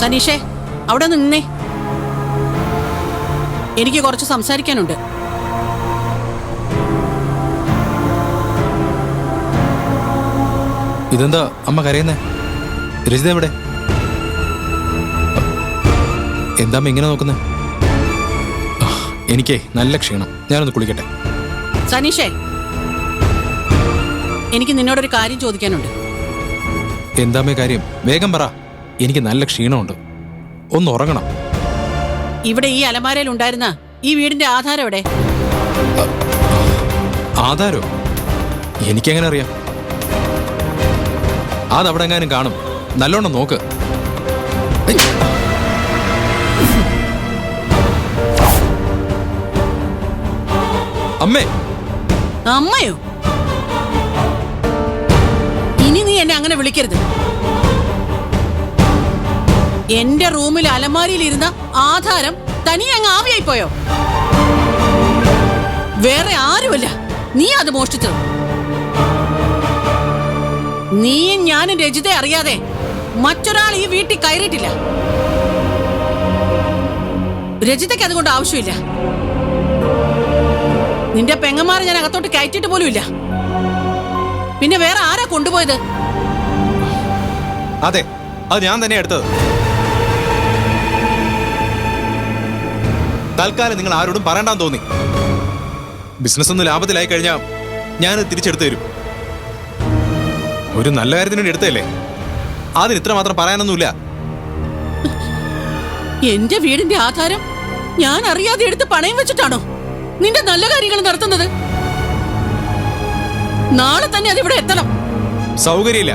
സനീഷേ അവിടെ നിന്നേ. എനിക്ക് കുറച്ച് സംസാരിക്കാനുണ്ട്. ഇതെന്താ അമ്മ കരയുന്നേ? രജിത എവിടെ? എന്താമ്മ ഇങ്ങനെ നോക്കുന്നേ? എനിക്കേ നല്ല ക്ഷീണം. ഞാനൊന്ന് കുളിക്കട്ടെ. സനീഷേ എനിക്ക് നിന്നോടൊരു കാര്യം ചോദിക്കാനുണ്ട്. എന്താമ്മേ കാര്യം? വേഗം പറ. എനിക്ക് നല്ല ക്ഷീണമുണ്ട്. ഒന്ന് ഉറങ്ങണം. ഇവിടെ ഈ അലമാരയിൽ ഉണ്ടായിരുന്ന ഈ വീടിന്റെ ആധാരം എവിടെ? ആധാരോ? എനിക്കെങ്ങനെ അറിയാം? അതവിടെ എങ്ങാനും കാണും. നല്ലോണം നോക്ക്. അമ്മേ. അമ്മയോ? ഇനി നീ എന്നെ അങ്ങനെ വിളിക്കരുത്. എന്റെ റൂമിൽ അലമാരിയിൽ ഇരുന്ന ആധാരം തനിയെ അങ്ങ് ആവിയായി പോയോ? വേറെ ആരുമല്ല. നീ അത് മോഷ്ടിച്ചത്. നീയും ഞാനും രജിതയെ അറിയാതെ മറ്റൊരാൾ ഈ വീട്ടിൽ കയറിയിട്ടില്ല. രജിതയ്ക്ക് അതുകൊണ്ട് ആവശ്യമില്ല. നിന്റെ പെങ്ങന്മാരെ ഞാൻ അകത്തോട്ട് കയറ്റിട്ട് പോലും ഇല്ല പിന്നെ വേറെ ആരാ കൊണ്ടുപോയത്? അതെ അത് ഞാൻ തന്നെ എടുത്തത്. തൽക്കാലം നിങ്ങൾ ആരോടും പറയണ്ടാന്ന് തോന്നി. ബിസിനസ് ഒന്ന് ലാഭത്തിലായി കഴിഞ്ഞാൽ ഞാൻ തിരിച്ചെടുത്തു തരും. ഒരു നല്ല കാര്യത്തിന് വേണ്ടി എടുത്തതല്ലേ? അതിന് ഇത്ര മാത്രം പറയാനൊന്നുമില്ല. എന്റെ വീടിന്റെ ആധാരം ഞാൻ അറിയാതെ എടുത്ത് പണയം വെച്ചിട്ടാണോ? നിന്റെ നല്ല കാര്യങ്ങൾ നടത്തുന്നത്? നാളെ തന്നെ അതിവിടെ എത്തണം. സൗകര്യമില്ല.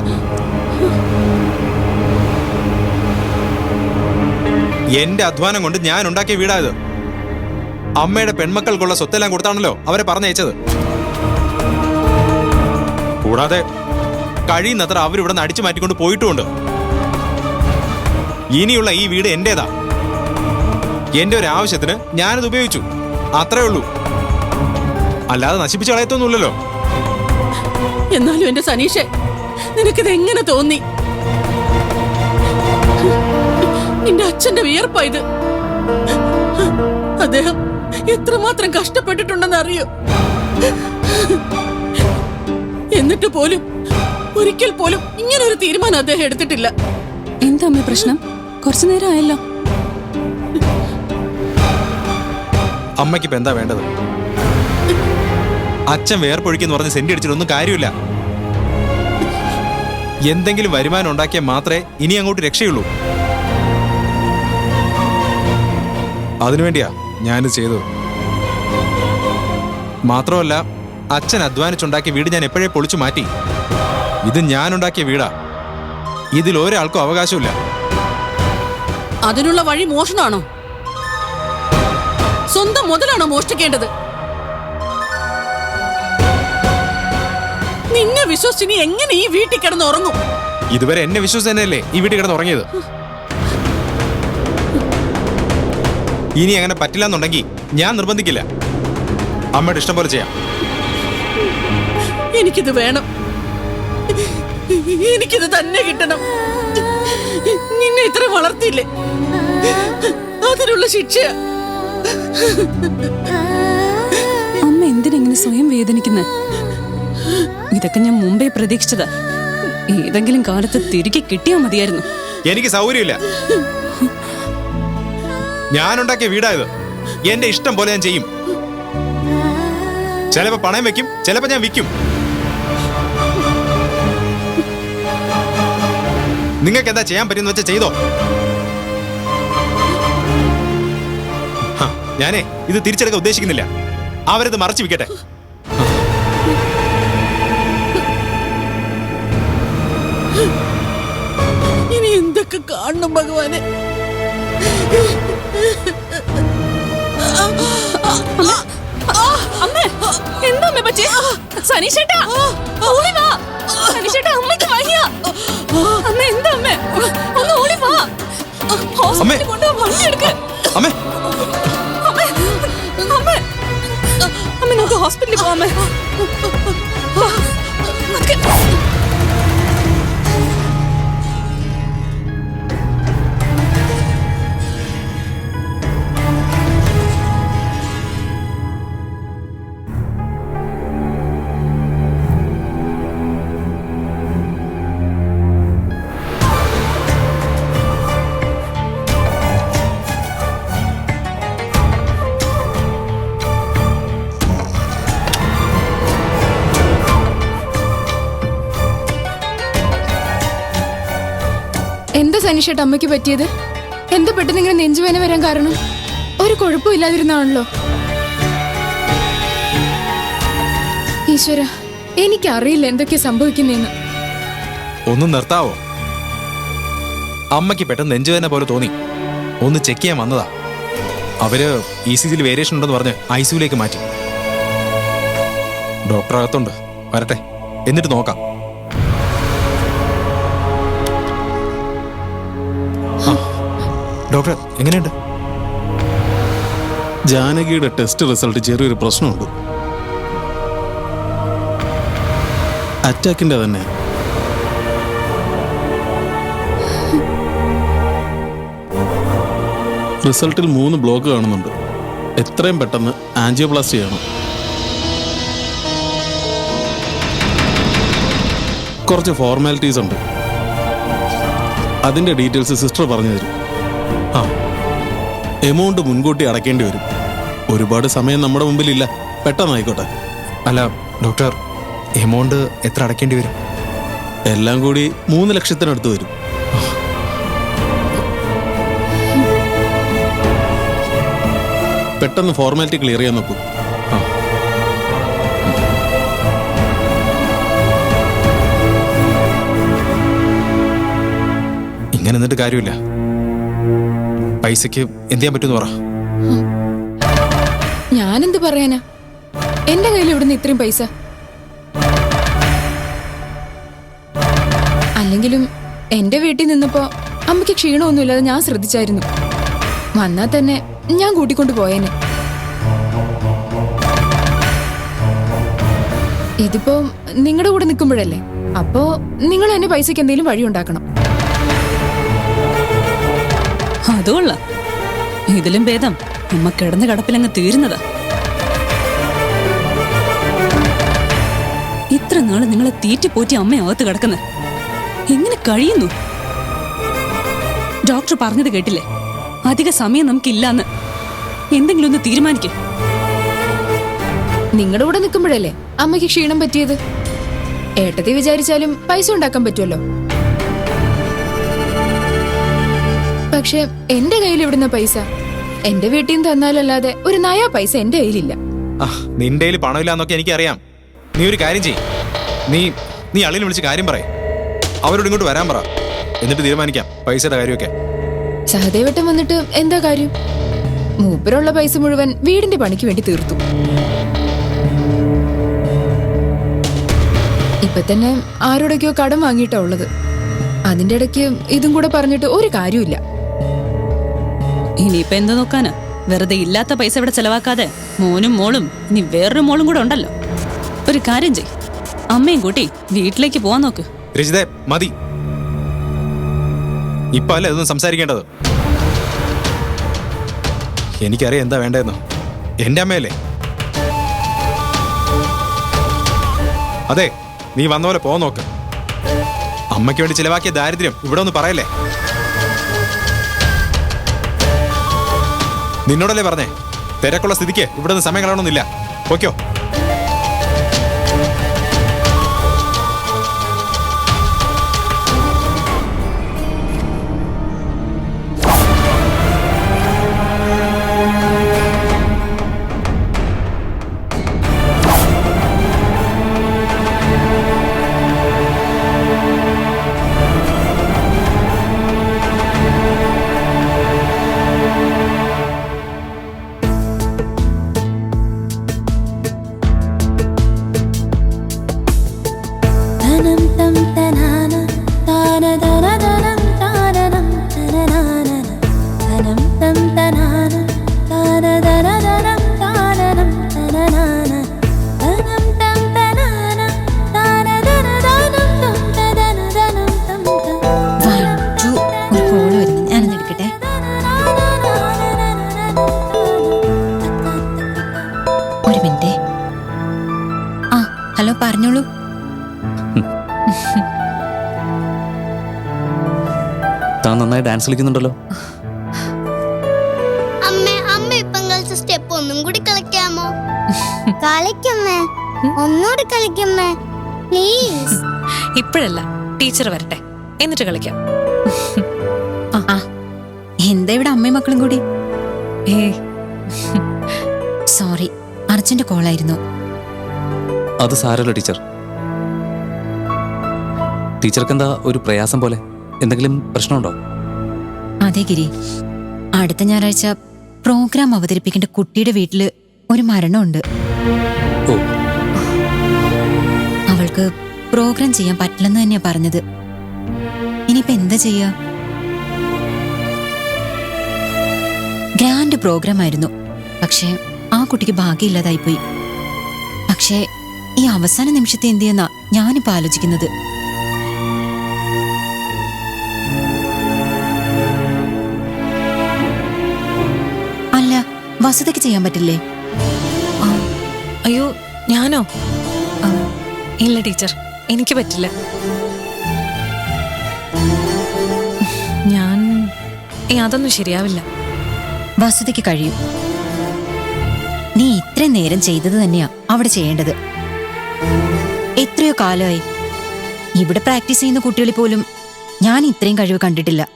എന്റെ അധ്വാനം കൊണ്ട് ഞാൻ ഉണ്ടാക്കിയ വീടാ ഇത്. അമ്മയുടെ പെൺമക്കൾക്കുള്ള സ്വത്തെല്ലാം കൊടുത്താണല്ലോ അവരെ പറഞ്ഞയച്ചത്. കൂടാതെ കഴിയുന്നത്ര അവരിവിടെ നിന്ന് അടിച്ചു മാറ്റിക്കൊണ്ട് പോയിട്ടുമുണ്ട്. ഇനിയുള്ള ഈ വീട് എന്റേതാ. എന്റെ ഒരു ആവശ്യത്തിന് ഞാനത് ഉപയോഗിച്ചു. അത്രേ ഉള്ളൂ. അല്ലാതെ നശിപ്പിച്ച് കളയത്തൊന്നുമില്ലല്ലോ. എന്നാലും എന്റെ സനീഷെ നിനക്കിത് എങ്ങനെ തോന്നി? നിന്റെ അച്ഛന്റെ വിയർപ്പായത് അദ്ദേഹം എത്രമാത്രം കഷ്ടപ്പെട്ടിട്ടുണ്ടെന്ന് അറിയോ? എന്നിട്ട് പോലും ഒരിക്കൽ പോലും ഇങ്ങനെ ഒരു തീരുമാനം അദ്ദേഹം എടുത്തിട്ടില്ല. എന്താ അമ്മ പ്രശ്നം? കുറച്ചു നേരം ആയല്ലോ അമ്മയ്ക്ക് ഇപ്പൊ എന്താ വേണ്ടത്? അച്ഛൻ വേർപ്പൊഴിക്കെന്ന് പറഞ്ഞ് സെന്റ് അടിച്ചിട്ടൊന്നും കാര്യമില്ല. എന്തെങ്കിലും വരുമാനം ഉണ്ടാക്കിയാൽ മാത്രമേ ഇനി അങ്ങോട്ട് രക്ഷയുള്ളൂ. അതിനുവേണ്ടിയാ ഞാനിത് ചെയ്തത്. മാത്രമല്ല അച്ഛൻ അധ്വാനിച്ചുണ്ടാക്കിയ വീട് ഞാൻ എപ്പോഴേ പൊളിച്ചു മാറ്റി? ഇത് ഞാൻ ഉണ്ടാക്കിയ വീടാ. ഇതിൽ ഒരാൾക്കും അവകാശമില്ല. അതിനുള്ള വഴി മോഷണമാണോ സ്വന്തം മുതലാണോ മോഷ്ടിക്കേണ്ടത്? നിന്നെ വിശ്വസിച്ച് എങ്ങനെ ഈ വീട്ടിൽ കിടന്ന് ഉറങ്ങും ഇതുവരെ എന്നെ വിശ്വസിച്ച് തന്നെയല്ലേ ഈ വീട്ടിൽ കിടന്ന് ഉറങ്ങിയത് ഇനി അങ്ങനെ പറ്റില്ല എന്നുണ്ടെങ്കിൽ ഞാൻ നിർബന്ധിക്കില്ല. അമ്മയുടെ ഇഷ്ടം പോലെ ചെയ്യാം. എനിക്കിത് വേണം. എനിക്കിത് തന്നെ കിട്ടണം. നിന്നെ ഇത്ര വളർത്തിയില്ലേ? അതിനുള്ള ശിക്ഷ. അമ്മ എന്തിനെങ്ങനെ സ്വയം വേദനിക്കുന്നത് ഇതൊക്കെ ഞാൻ മുമ്പേ പ്രതീക്ഷിച്ചതാ. ഏതെങ്കിലും കാലത്ത് തിരികെ കിട്ടിയാ മതിയായിരുന്നു. എനിക്ക് സൗകര്യമില്ല. ഞാനുണ്ടാക്കിയ വീടായത് എന്റെ ഇഷ്ടം പോലെ ഞാൻ ചെയ്യും. ചിലപ്പോ പണയം വെക്കും ചിലപ്പോ ഞാൻ വിൽക്കും. നിങ്ങൾക്ക് എന്താ ചെയ്യാൻ പറ്റുന്ന വെച്ചാൽ ചെയ്തോ. ഞാനേ ഇത് തിരിച്ചെടുക്കാൻ ഉദ്ദേശിക്കുന്നില്ല. അവരത് മറച്ചു വിൽക്കട്ടെ. ഇനി എന്തൊക്കെ കാണണം ഭഗവാനെ? അമ്മേ എന്താ അമ്മേ പറ്റിയെ? സനീഷേട്ടാ ഓടി വാ. സനീഷേട്ടാ അമ്മയ്ക്ക് വയ്യ അമ്മ എന്താ അമ്മേ? ഒന്ന് ഓടി വാ. ഹോസ്പിറ്റലിൽ കൊണ്ടുപോകാൻ വണ്ടി എടുക്ക്. അമ്മേ. അമ്മേ അമ്മേ. അമ്മ നമുക്ക് ഹോസ്പിറ്റലിൽ പോവാം എന്താ സനീഷേട്ട് അമ്മയ്ക്ക് പറ്റിയത്? എന്താ പെട്ടെന്ന് ഇങ്ങനെ നെഞ്ചുവേന വരാൻ കാരണം? ഒരു കുഴപ്പമില്ലാതിരുന്നാണല്ലോ ഈശ്വര എനിക്കറിയില്ല എന്തൊക്കെയാ സംഭവിക്കുന്നെന്ന്. ഒന്ന് നിർത്താവോ? അമ്മയ്ക്ക് പെട്ടെന്ന് നെഞ്ചുവേദന പോലെ തോന്നി. ഒന്ന് ചെക്ക് ചെയ്യാൻ വന്നതാ. അവർ ഇ സി ജിയിൽ വേരിയേഷൻ ഉണ്ടെന്ന് പറഞ്ഞ് ഐ സിയുലേക്ക് മാറ്റി. ഡോക്ടർ അകത്തുണ്ട്. വരട്ടെ. എന്നിട്ട് നോക്കാം. ഡോക്ടർ എങ്ങനെയുണ്ട്? ജാനകിയുടെ ടെസ്റ്റ് റിസൾട്ട് ചെറിയൊരു പ്രശ്നമുണ്ട്. അറ്റാക്കിന്റെ തന്നെ. റിസൾട്ടിൽ മൂന്ന് ബ്ലോക്ക് കാണുന്നുണ്ട്. എത്രയും പെട്ടെന്ന് ആൻജിയോപ്ലാസ്റ്റി ചെയ്യണം കുറച്ച് ഫോർമാലിറ്റീസ് ഉണ്ട്. അതിന്റെ ഡീറ്റെയിൽസ് സിസ്റ്റർ പറഞ്ഞു തരും. എമൗണ്ട് മുൻകൂട്ടി അടയ്ക്കേണ്ടി വരും. ഒരുപാട് സമയം നമ്മുടെ മുമ്പിലില്ല. പെട്ടെന്നായിക്കോട്ടെ. അല്ല ഡോക്ടർ എമൗണ്ട് എത്ര അടയ്ക്കേണ്ടി വരും? എല്ലാം കൂടി മൂന്ന് ലക്ഷത്തിനടുത്ത് വരും. പെട്ടെന്ന് ഫോർമാലിറ്റി ക്ലിയർ ചെയ്യാൻ നോക്കൂ. ഇങ്ങനെ നിന്നിട്ട് കാര്യമില്ല. പൈസക്ക് എന്ത് ചെയ്യാൻ പറ്റുമെന്ന് പറ. ഞാനെന്ത് പറയാനാ? എന്റെ കയ്യിൽ ഇവിടുന്ന് ഇത്രയും പൈസ. അല്ലെങ്കിലും എന്റെ വീട്ടിൽ നിന്നപ്പോ അമ്മയ്ക്ക് ക്ഷീണമൊന്നുമില്ലാതെ ഞാൻ ശ്രദ്ധിച്ചായിരുന്നു. വന്നാൽ തന്നെ ഞാൻ കൂട്ടിക്കൊണ്ട് പോയേനെ. ഇതിപ്പോ നിങ്ങളുടെ കൂടെ നിൽക്കുമ്പോഴല്ലേ? അപ്പോ നിങ്ങൾ എന്നെ പൈസക്ക് എന്തെങ്കിലും വഴി ഉണ്ടാക്കണം അതുകൊള്ള ഇതിലും ഭേദം. അമ്മ കിടന്ന കടപ്പിലങ്ങ് തീരുന്നതാ. ഇത്ര നാൾ നിങ്ങളെ തീറ്റിപ്പോറ്റി അമ്മ അകത്ത് കിടക്കുന്നത്. എങ്ങനെ കഴിയുന്നു? ഡോക്ടർ പറഞ്ഞത് കേട്ടില്ലേ? അധിക സമയം നമുക്കില്ലാന്ന്. എന്തെങ്കിലും ഒന്ന് തീരുമാനിക്കേ. നിങ്ങളുടെ കൂടെ നിൽക്കുമ്പോഴല്ലേ അമ്മയ്ക്ക് ക്ഷീണം പറ്റിയത്? ഏട്ടത്തി വിചാരിച്ചാലും പൈസ ഉണ്ടാക്കാൻ പറ്റുമല്ലോ. പക്ഷെ എന്റെ കയ്യിൽ ഇവിടുന്ന പൈസ. എന്റെ വീട്ടിൽ നിന്ന് തന്നാലല്ലാതെ ഒരു നയാ പൈസ എന്റെ കയ്യിലില്ല. നിന്റെ കയ്യിൽ പണമില്ല എന്നൊക്കെ എനിക്കറിയാം. നീ ഒരു കാര്യം ചെയ് നീ നീ അളിനെ വിളിച്ച് കാര്യം പറ അവരോട് ഇങ്ങോട്ട് വരാൻ പറ. എന്നിട്ട് തീരുമാനിക്കാം പൈസയുടെ കാര്യമൊക്കെ. സഹദേവട്ടം വന്നിട്ട് എന്താ കാര്യം? മൂപ്പരുള്ള പൈസ മുഴുവൻ വീടിന്റെ പണിക്ക് വേണ്ടി തീർത്തു. ഇപ്പൊ തന്നെ ആരോടൊക്കെയോ കടം വാങ്ങിയിട്ടാ ഉള്ളത്. അതിന്റെ ഇടയ്ക്ക് ഇതും കൂടെ പറഞ്ഞിട്ട് ഒരു കാര്യമില്ല ഇനിയിപ്പൊ എന്ത് നോക്കാനാ? വെറുതെ ഇല്ലാത്ത പൈസ ഇവിടെ ചെലവാക്കാതെ മോനും മോളും ഇനി വേറൊരു മോളും കൂടെ ഉണ്ടല്ലോ. ഒരു കാര്യം ചെയ് അമ്മയും കൂട്ടി വീട്ടിലേക്ക് പോവാൻ നോക്ക്. മതി. ഇപ്പൊ അല്ല സംസാരിക്കേണ്ടത്? എനിക്കറിയാം എന്താ വേണ്ടതെന്ന്. എന്റെ അമ്മയല്ലേ? അതെ നീ വന്ന പോലെ പോവാൻ നോക്ക്. അമ്മയ്ക്ക് വേണ്ടി ചിലവാക്കിയ ദാരിദ്ര്യം ഇവിടെ ഒന്ന് പറയല്ലേ? നിന്നോടല്ലേ പറഞ്ഞേ? തിരക്കുള്ള സ്ഥിതിക്ക് ഇവിടുന്ന് സമയം കളയണമെന്നില്ല. ഓക്കെയോ ഡാൻസ് കളിക്കുന്നുണ്ടല്ലോ അമ്മേ അമ്മ ഇപ്പം കളിച്ച സ്റ്റെപ്പ് ഒന്നും കൂടി കളിക്കാമോ? കളിക്കമ്മേ ഒന്നുകൂടി കളിക്കമ്മേ പ്ലീസ്. ഇപ്പോഴല്ല ടീച്ചർ വരട്ടെ. എന്നിട്ട് കളിക്കാം. ആ എന്താ ഇവിടെ അമ്മയും മക്കളും കൂടി? ഏ. സോറി അർജന്റ് കോളായിരുന്നു. അത് സാരല്ല ടീച്ചർ. ടീച്ചർക്ക് എന്താ ഒരു പ്രയാസം പോലെ? എന്തെങ്കിലും പ്രശ്നമുണ്ടോ? അതെ ഗിരി അടുത്ത ഞായറാഴ്ച പ്രോഗ്രാം അവതരിപ്പിക്കേണ്ട കുട്ടിയുടെ വീട്ടിൽ ഒരു മരണമുണ്ട്. അവൾക്ക് പ്രോഗ്രാം ചെയ്യാൻ പറ്റില്ലെന്ന് തന്നെയാ പറഞ്ഞത്. ഇനിയിപ്പോ എന്താ ചെയ്യാ? ഗ്രാൻഡ് പ്രോഗ്രാം ആയിരുന്നു. പക്ഷേ ആ കുട്ടിക്ക് ഭാഗ്യമില്ലാതായിപ്പോയി. പക്ഷേ ഈ അവസാന നിമിഷത്തെ എന്ത് ചെയ്യുന്ന ഞാനിപ്പോ ആലോചിക്കുന്നത്. വസുതയ്ക്ക് ചെയ്യാൻ പറ്റില്ലേ? അയ്യോ ഞാനോ? ഇല്ല ടീച്ചർ. എനിക്ക് പറ്റില്ല. ഞാൻ അതൊന്നും ശരിയാവില്ല. വസുതയ്ക്ക് കഴിയും. നീ ഇത്രയും നേരം ചെയ്തത് തന്നെയാ അവിടെ ചെയ്യേണ്ടത്. എത്രയോ കാലമായി ഇവിടെ പ്രാക്ടീസ് ചെയ്യുന്ന കുട്ടികളിൽ പോലും ഞാൻ ഇത്രയും കഴിവ് കണ്ടിട്ടില്ല.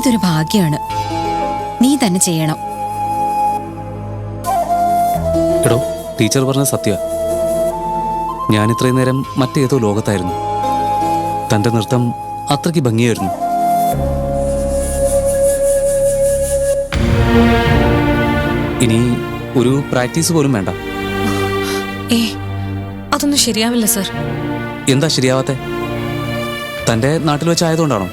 ഇതൊരു ഭാഗ്യമാണ് നീ തന്നെ ചെയ്യണം. എടോ ടീച്ചർ പറഞ്ഞ സത്യ ഞാൻ ഇത്രയും നേരം മറ്റേതോ ലോകത്തായിരുന്നു. തന്റെ നൃത്തം അത്രയ്ക്ക് ഭംഗിയായിരുന്നു. ഇനി ഒരു പ്രാക്ടീസ് പോലും വേണ്ട. ഏ അതൊന്നും ശരിയാവില്ല സർ. എന്താ ശരിയാവാത്തെ? തന്റെ നാട്ടിൽ വെച്ചായതുകൊണ്ടാണോ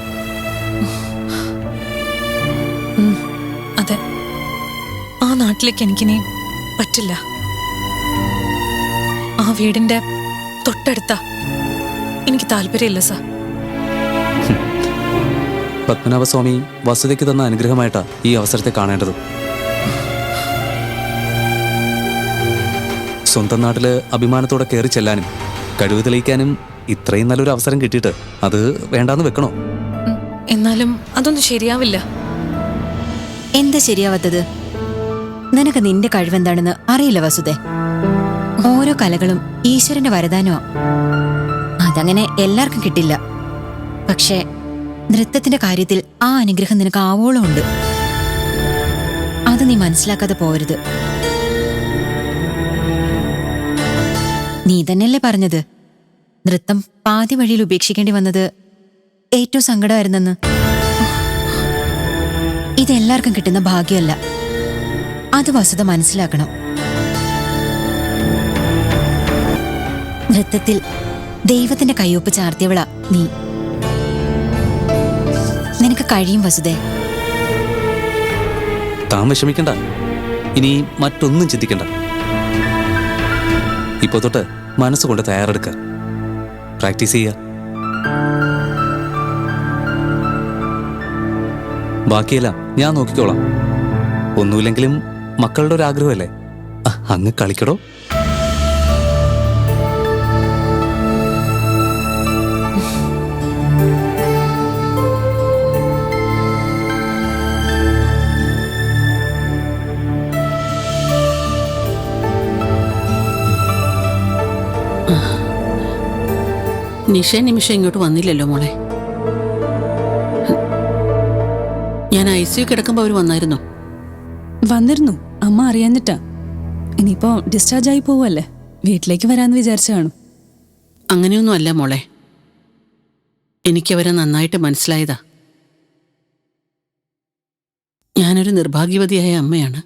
ആ നാട്ടിലേക്ക് എനിക്കിനി പറ്റില്ല. ആ വീടിന്റെ തൊട്ടടുത്ത എനിക്ക് താല്പര്യമില്ല സാർ. പത്മനാഭസ്വാമി വസുതയ്ക്ക് തന്ന അനുഗ്രഹമായിട്ടാ ഈ അവസരത്തെ കാണേണ്ടത്. സ്വന്തം നാട്ടിൽ അഭിമാനത്തോടെ കയറി ചെല്ലാനും കഴിവ് തെളിയിക്കാനും ഇത്രയും നല്ലൊരു അവസരം കിട്ടിയിട്ട് അത് വേണ്ടാന്ന് വെക്കണോ? എന്നാലും അതൊന്നും ശരിയാവില്ല. എന്താ ശരിയാവാത്തത്? നിനക്ക് നിന്റെ കഴിവെന്താണെന്ന് അറിയില്ല വസുദേ ഓരോ കലകളും ഈശ്വരന്റെ വരദാനമാ. അതങ്ങനെ എല്ലാവർക്കും കിട്ടില്ല. പക്ഷേ നൃത്തത്തിന്റെ കാര്യത്തിൽ ആ അനുഗ്രഹം നിനക്ക് ആവോളം ഉണ്ട്. അത് നീ മനസ്സിലാക്കാതെ പോകരുത് നീ തന്നെയല്ലേ പറഞ്ഞത്? നൃത്തം പാതി വഴിയിൽ ഉപേക്ഷിക്കേണ്ടി വന്നത് ഏറ്റവും സങ്കടമായിരുന്നെന്ന്. ഇതെല്ലാവർക്കും കിട്ടുന്ന ഭാഗ്യമല്ല. അത് വസ്തുത മനസ്സിലാക്കണം. നൃത്തത്തിൽ ദൈവത്തിന്റെ കയ്യൊപ്പ് ചാർത്തിയവളാ നീ. നിനക്ക് കഴിയും വസുദേ താൻ വിഷമിക്കണ്ട. ഇനി മറ്റൊന്നും ചിന്തിക്കണ്ട. ഇപ്പോ തൊട്ട് മനസ്സുകൊണ്ട് തയ്യാറെടുക്ക. പ്രാക്ടീസ് ചെയ്യുക ബാക്കിയെല്ലാം ഞാൻ നോക്കിക്കോളാം. ഒന്നുമില്ലെങ്കിലും മക്കളുടെ ഒരു ആഗ്രഹമല്ലേ? അങ്ങ് കളിക്കടോ. നിഷ നിമിഷം ഇങ്ങോട്ട് വന്നില്ലല്ലോ മോളെ. ഞാൻ ഐ സി കിടക്കുമ്പോൾ അവർ വന്നായിരുന്നു. വന്നിരുന്നു. അമ്മ അറിയാഞ്ഞിട്ടാ. ഇനിയിപ്പോ ഡിസ്ചാർജ് ആയി പോവല്ലേ വീട്ടിലേക്ക് വരാന്ന് വിചാരിച്ചു കാണും. അങ്ങനെയൊന്നും അല്ല മോളെ. എനിക്കവരെ നന്നായിട്ട് മനസ്സിലായതാ. ഞാനൊരു നിർഭാഗ്യവതിയായ അമ്മയാണ്.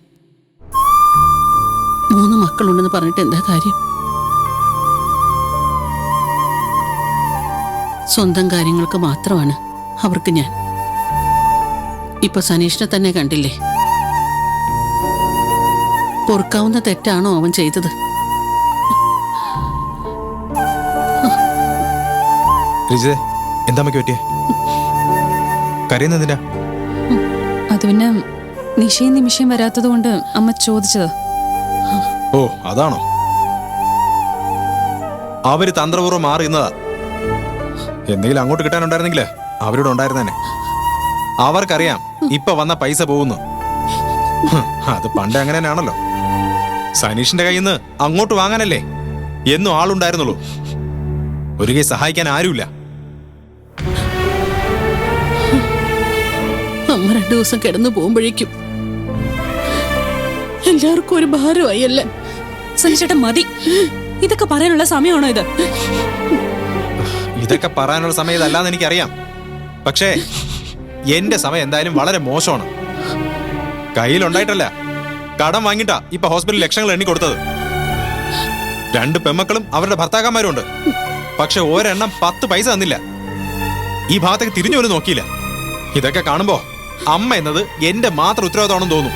മൂന്ന് മക്കളുണ്ടെന്ന് പറഞ്ഞിട്ട് എന്താ കാര്യം? സ്വന്തം കാര്യങ്ങൾക്ക് മാത്രമാണ് അവർക്ക് ഞാൻ. ഇപ്പൊ സനീഷിനെ തന്നെ കണ്ടില്ലേ? പൊറുക്കാവുന്ന തെറ്റാണോ അവൻ ചെയ്തത്? എന്താ പറ്റിയേ? കരയുന്നതിനാ അത് പിന്നെ നിശയും നിമിഷം വരാത്തത് കൊണ്ട് അമ്മ ചോദിച്ചത്. ഓ അതാണോ? അവർ തന്ത്രപൂർവം മാറി ഇന്നതാ എന്തെങ്കിലും അങ്ങോട്ട് കിട്ടാനുണ്ടായിരുന്നെങ്കിൽ അവരോട് ഉണ്ടായിരുന്നേനെ. അവർക്കറിയാം ഇപ്പൊ വന്ന പൈസ പോകുന്നു. അത് പണ്ട് അങ്ങനെ തന്നെയാണല്ലോ സനീഷിന്റെ കയ്യിൽ നിന്ന് അങ്ങോട്ട് വാങ്ങാനല്ലേ? എന്നും ആളുണ്ടായിരുന്നുള്ളൂ. ഒരു കൈ സഹായിക്കാൻ ആരുമില്ല. അമ്മ രണ്ടു ദിവസം കിടന്നു പോകുമ്പോഴേക്കും എല്ലാവർക്കും ഒരു ഭാരമായി അല്ലേ? സനിച്ചേട്ടാ മതി. ഇതൊക്കെ പറയാനുള്ള സമയമാണോ ഇത്? ഇതൊക്കെ പറയാനുള്ള സമയം ഇതല്ലാന്ന് എനിക്കറിയാം. പക്ഷേ എന്റെ സമയം എന്തായാലും വളരെ മോശമാണ്. കയ്യിലുണ്ടായിട്ടല്ല. കടം വാങ്ങിട്ടാ ഇപ്പൊ ഹോസ്പിറ്റലിൽ ലക്ഷങ്ങൾ എണ്ണി കൊടുത്തത്. രണ്ട് പെമ്മക്കളും അവരുടെ ഭർത്താക്കന്മാരും ഉണ്ട് പക്ഷെ ഒരെണ്ണം പത്ത് പൈസ തന്നില്ല. ഈ ഭാഗത്തേക്ക് തിരിഞ്ഞു പോലും നോക്കിയില്ല. ഇതൊക്കെ കാണുമ്പോ അമ്മ എന്നത് എന്റെ മാത്രം ഉത്തരവാദിത്തമാണെന്ന് തോന്നും.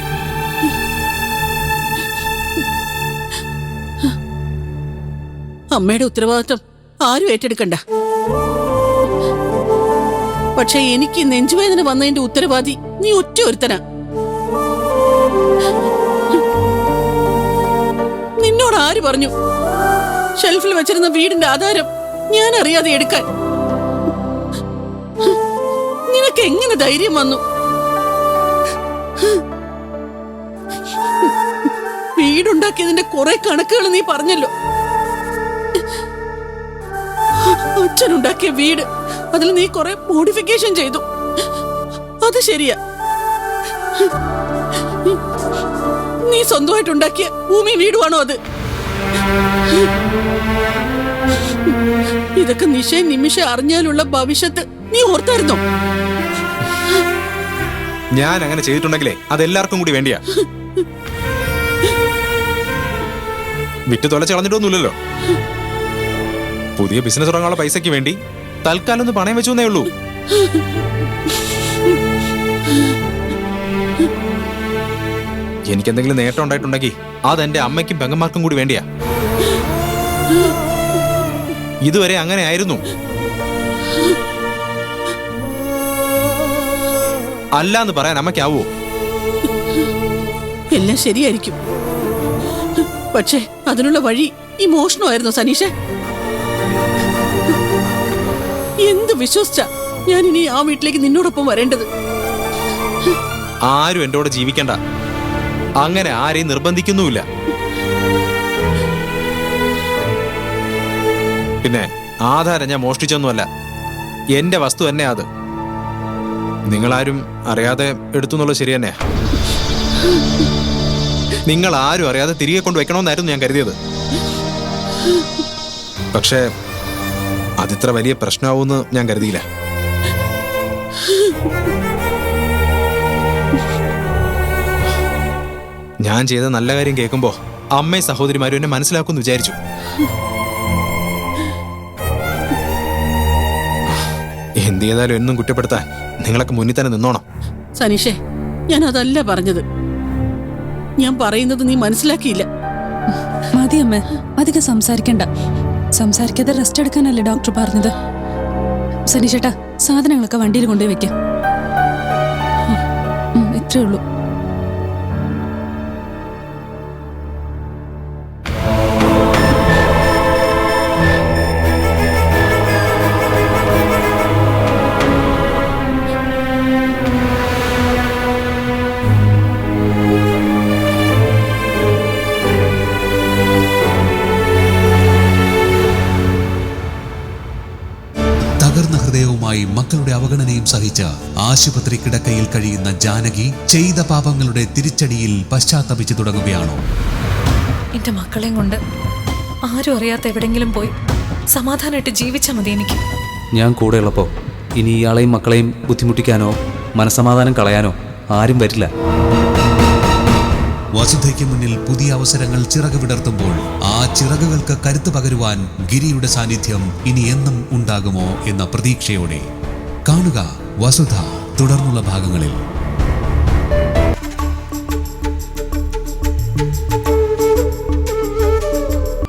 അമ്മയുടെ ഉത്തരവാദിത്വം ആരും ഏറ്റെടുക്കണ്ട. പക്ഷെ എനിക്ക് നെഞ്ചുവേദന വന്നതിന്റെ ഉത്തരവാദി നീ ഒറ്റ ഒരുത്തനാ. നിന്നോട് ആര് പറഞ്ഞു? ഷെൽഫിൽ വെച്ചിരുന്ന വീടിന്റെ ആധാരം ഞാൻ അറിയാതെ എടുക്കാൻ. നിനക്ക് എങ്ങനെ ധൈര്യം വന്നു? വീടുണ്ടാക്കിയതിന്റെ കുറെ കണക്കുകൾ നീ പറഞ്ഞല്ലോ. അച്ഛനുണ്ടാക്കിയ വീട് അതിൽ നീ കുറെ മോഡിഫിക്കേഷൻ ചെയ്തു. അത് ശരിയാ. നീ സ്വന്തമായിട്ടുണ്ടാക്കിയ ഭൂമി വീടുവാണോ അത്? ഇതൊക്കെ നിശയ നിമിഷം അറിഞ്ഞാലുള്ള ഭവിഷ്യത്ത് നീ ഓർത്തായിരുന്നോ? ഞാൻ അങ്ങനെ ചെയ്തിട്ടുണ്ടെങ്കിലേ അതെല്ലാവർക്കും കൂടി വേണ്ടിയാ. വിറ്റ് തൊല ചളഞ്ഞിട്ടൊന്നുമില്ലല്ലോ പുതിയ ബിസിനസ് തുടങ്ങാനുള്ള പൈസയ്ക്ക് വേണ്ടി തൽക്കാലം ഒന്ന് പണയം വെച്ചു എന്നേ ഉള്ളൂ. എനിക്ക് എന്തെങ്കിലും നേട്ടം ഉണ്ടായിട്ടുണ്ടെങ്കിൽ അതെന്റെ അമ്മയ്ക്കും പെങ്ങന്മാർക്കും കൂടി വേണ്ടിയാ. ഇതുവരെ അങ്ങനെ ആയിരുന്നു. അല്ല എന്ന് പറയാൻ അമ്മയ്ക്കാവോ? എല്ലാം ശരിയായിരിക്കും. പക്ഷേ അതിനുള്ള വഴി ഈ മോഷണമായിരുന്നു സനീഷ. എന്ത് വിശ്വസിച്ച ഞാൻ ഇനി ആ വീട്ടിലേക്ക് നിന്നോടൊപ്പം വരേണ്ടത്? ആരും എന്റെ കൂടെ ജീവിക്കണ്ട. അങ്ങനെ ആരെയും നിർബന്ധിക്കുന്നുമില്ല. പിന്നെ ആധാരം ഞാൻ മോഷ്ടിച്ചൊന്നുമല്ല. എന്റെ വസ്തു തന്നെ അത്. നിങ്ങളാരും അറിയാതെ എടുത്തു എന്നുള്ളത് ശരി തന്നെയാ നിങ്ങൾ ആരും അറിയാതെ തിരികെ കൊണ്ട് വെക്കണമെന്നായിരുന്നു ഞാൻ കരുതിയത്. പക്ഷേ അതിത്ര വലിയ പ്രശ്നമാവുമെന്ന് ഞാൻ കരുതിയില്ല. ഞാൻ ചെയ്ത നല്ല കാര്യം കേൾക്കുമ്പോ അമ്മയും സഹോദരിമാരും എന്നെ മനസ്സിലാക്കുമെന്ന് വിചാരിച്ചു. എന്ത് ചെയ്താലും എന്നും കുറ്റപ്പെടുത്താൻ നിങ്ങളൊക്കെ മുന്നിൽ തന്നെ നിന്നോണം. സനീഷേ ഞാൻ അതല്ല പറഞ്ഞത്. ഞാൻ പറയുന്നത് നീ മനസ്സിലാക്കിയില്ല. മതി അമ്മ അധികം സംസാരിക്കണ്ട. സംസാരിക്കാതെ റെസ്റ്റ് എടുക്കാനല്ലേ ഡോക്ടർ പറഞ്ഞത്? സനീഷേട്ടാ സാധനങ്ങളൊക്കെ വണ്ടിയിൽ കൊണ്ടുപോയി വെക്കാം. ഇത്രയേ ഇത്രേ ഉള്ളൂ. ആശുപത്രി കിടക്കയിൽ കഴിയുന്ന ജാനകി ചെയ്ത പാപങ്ങളുടെ തിരിച്ചടിയിൽ പശ്ചാത്തപിച്ചു തുടങ്ങുകയാണോ? എന്റെ മക്കളെയും കൊണ്ട് ആരും അറിയാത്ത എവിടെങ്കിലും പോയി സമാധാനമായിട്ട് ജീവിച്ചാൽ മതി എനിക്ക്. ഞാൻ കൂടെ ഉള്ളപ്പോൾ ഇനി ഇയാളെയും മക്കളെയും ബുദ്ധിമുട്ടിക്കാനോ മനസമാധാനം കളയാനോ ആരും വരില്ല. വസുധയ്ക്ക് മുന്നിൽ പുതിയ അവസരങ്ങൾ ചിറക് വിടർത്തുമ്പോൾ ആ ചിറകുകൾക്ക് കരുത്ത് പകരുവാൻ ഗിരിയുടെ സാന്നിധ്യം ഇനി എന്നും ഉണ്ടാകുമോ എന്ന പ്രതീക്ഷയോടെ. കാണുക വസുധ തുടർന്നുള്ള ഭാഗങ്ങളിൽ